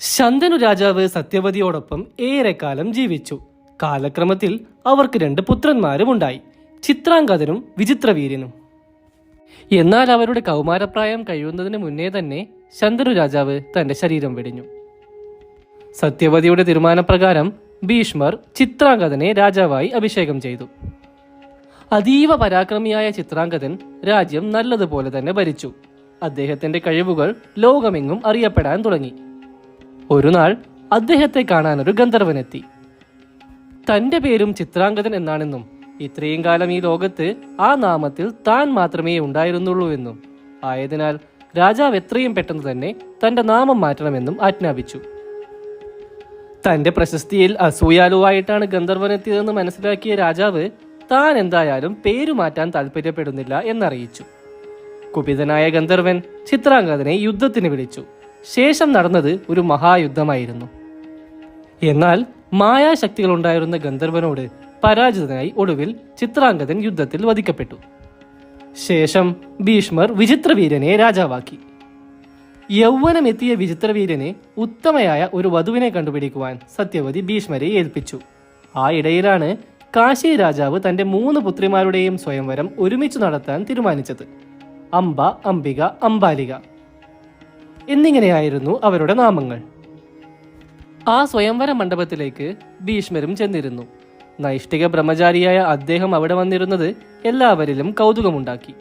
ശന്തനു രാജാവ് സത്യവതിയോടൊപ്പം ഏറെക്കാലം ജീവിച്ചു. കാലക്രമത്തിൽ അവർക്ക് രണ്ട് പുത്രന്മാരും ഉണ്ടായി ചിത്രാംഗതനും വിചിത്രവീര്യനും. എന്നാൽ അവരുടെ കൗമാരപ്രായം കഴിയുന്നതിന് മുന്നേ തന്നെ ശന്തനു രാജാവ് തന്റെ ശരീരം വെടിഞ്ഞു. സത്യവതിയുടെ തീരുമാനപ്രകാരം ഭീഷ്മർ ചിത്രാംഗതനെ രാജാവായി അഭിഷേകം ചെയ്തു. അതീവ പരാക്രമിയായ ചിത്രാംഗതൻ രാജ്യം നല്ലതുപോലെ തന്നെ ഭരിച്ചു. അദ്ദേഹത്തിന്റെ കഴിവുകൾ ലോകമെങ്ങും അറിയപ്പെടാൻ തുടങ്ങി. ഒരു നാൾ അദ്ദേഹത്തെ കാണാൻ ഒരു ഗന്ധർവനെത്തി. തന്റെ പേരും ചിത്രാംഗതൻ എന്നാണെന്നും ഇത്രയും കാലം ഈ ലോകത്ത് ആ നാമത്തിൽ താൻ മാത്രമേ ഉണ്ടായിരുന്നുള്ളൂ എന്നും. ആയതിനാൽ രാജാവ് എത്രയും പെട്ടെന്ന് തന്നെ തന്റെ നാമം മാറ്റണമെന്നും ആജ്ഞാപിച്ചു. തന്റെ പ്രശസ്തിയിൽ അസൂയാലുവായിട്ടാണ് ഗന്ധർവനെത്തിയതെന്ന് മനസ്സിലാക്കിയ രാജാവ് താൻ എന്തായാലും പേരു മാറ്റാൻ താല്പര്യപ്പെടുന്നില്ല എന്നറിയിച്ചു. കുപിതനായ ഗന്ധർവൻ ചിത്രാംഗതനെ യുദ്ധത്തിന് വിളിച്ചു. ശേഷം നടന്നത് ഒരു മഹായുദ്ധമായിരുന്നു. എന്നാൽ മായാശക്തികൾ ഉണ്ടായിരുന്ന ഗന്ധർവനോട് പരാജിതനായി ഒടുവിൽ ചിത്രാംഗതൻ യുദ്ധത്തിൽ വധിക്കപ്പെട്ടു. ശേഷം ഭീഷ്മർ വിചിത്രവീരനെ രാജാവാക്കി. യൗവനമെത്തിയ വിചിത്രവീരനെ ഉത്തമയായ ഒരു വധുവിനെ കണ്ടുപിടിക്കുവാൻ സത്യവതി ഭീഷ്മരെ ഏൽപ്പിച്ചു. ആ ഇടയിലാണ് കാശി രാജാവ് തന്റെ മൂന്ന് പുത്രിമാരുടെയും സ്വയംവരം ഒരുമിച്ച് നടത്താൻ തീരുമാനിച്ചത്. അംബ അംബിക അംബാലിക. എന്നിങ്ങനെയായിരുന്നു അവരുടെ നാമങ്ങൾ. ആ സ്വയംവര മണ്ഡപത്തിലേക്ക് ഭീഷ്മരും ചെന്നിരുന്നു. നൈഷ്ഠിക ബ്രഹ്മചാരിയായ അദ്ദേഹം അവിടെ വന്നിരുന്നത് എല്ലാവരിലും കൗതുകമുണ്ടാക്കി.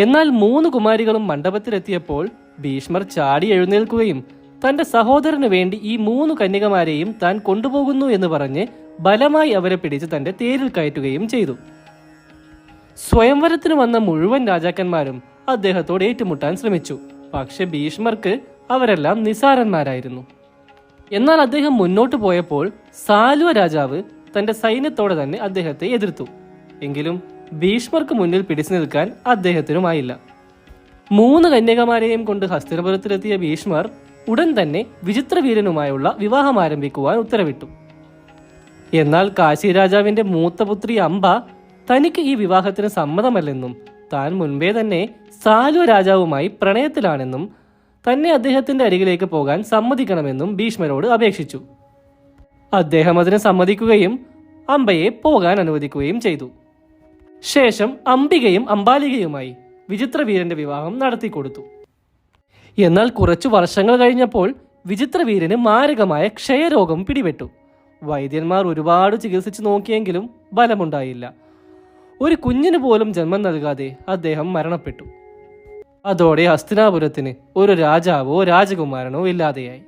എന്നാൽ മൂന്ന് കുമാരികളും മണ്ഡപത്തിലെത്തിയപ്പോൾ ഭീഷ്മർ ചാടി എഴുന്നേൽക്കുകയും തന്റെ സഹോദരന് വേണ്ടി ഈ മൂന്ന് കന്യകമാരെയും താൻ കൊണ്ടുപോകുന്നു എന്ന് പറഞ്ഞ് ബലമായി അവരെ പിടിച്ച് തന്റെ തേരിൽ കയറ്റുകയും ചെയ്തു. സ്വയംവരത്തിന് വന്ന മുഴുവൻ രാജാക്കന്മാരും അദ്ദേഹത്തോട് ഏറ്റുമുട്ടാൻ ശ്രമിച്ചു. പക്ഷെ ഭീഷ്മർക്ക് അവരെല്ലാം നിസാരന്മാരായിരുന്നു. എന്നാൽ അദ്ദേഹം മുന്നോട്ട് പോയപ്പോൾ സാലുവ രാജാവ് തന്റെ സൈന്യത്തോടെ തന്നെ അദ്ദേഹത്തെ എതിർത്തു. എങ്കിലും ഭീഷ്മർക്ക് മുന്നിൽ പിടിച്ചു നിൽക്കാൻ അദ്ദേഹത്തിനുമായില്ല. മൂന്ന് കന്യകമാരെയും കൊണ്ട് ഹസ്തിനപുരത്തിലെത്തിയ ഭീഷ്മർ ഉടൻ തന്നെ വിചിത്രവീരനുമായുള്ള വിവാഹം ആരംഭിക്കുവാൻ ഉത്തരവിട്ടു. എന്നാൽ കാശി രാജാവിന്റെ മൂത്ത പുത്രി അംബ തനിക്ക് ഈ വിവാഹത്തിന് സമ്മതമല്ലെന്നും താൻ മുൻപേ തന്നെ സാലുവ രാജാവുമായി പ്രണയത്തിലാണെന്നും തന്നെ അദ്ദേഹത്തിന്റെ അരികിലേക്ക് പോകാൻ സമ്മതിക്കണമെന്നും ഭീഷ്മരോട് അപേക്ഷിച്ചു. അദ്ദേഹം അതിന് സമ്മതിക്കുകയും അംബയെ പോകാൻ അനുവദിക്കുകയും ചെയ്തു. ശേഷം അംബികയും അംബാലികയുമായി വിചിത്രവീരന്റെ വിവാഹം നടത്തിക്കൊടുത്തു. എന്നാൽ കുറച്ചു വർഷങ്ങൾ കഴിഞ്ഞപ്പോൾ വിചിത്രവീരന് മാരകമായ ക്ഷയരോഗം പിടിപെട്ടു. വൈദ്യന്മാർ ഒരുപാട് ചികിത്സിച്ചു നോക്കിയെങ്കിലും ഫലമുണ്ടായില്ല. ഒരു കുഞ്ഞിന് പോലും ജന്മം നൽകാതെ അദ്ദേഹം മരണപ്പെട്ടു. അതോടെ ഹസ്തിനാപുരത്തിന് ഒരു രാജാവോ രാജകുമാരനോ ഇല്ലാതെയായി.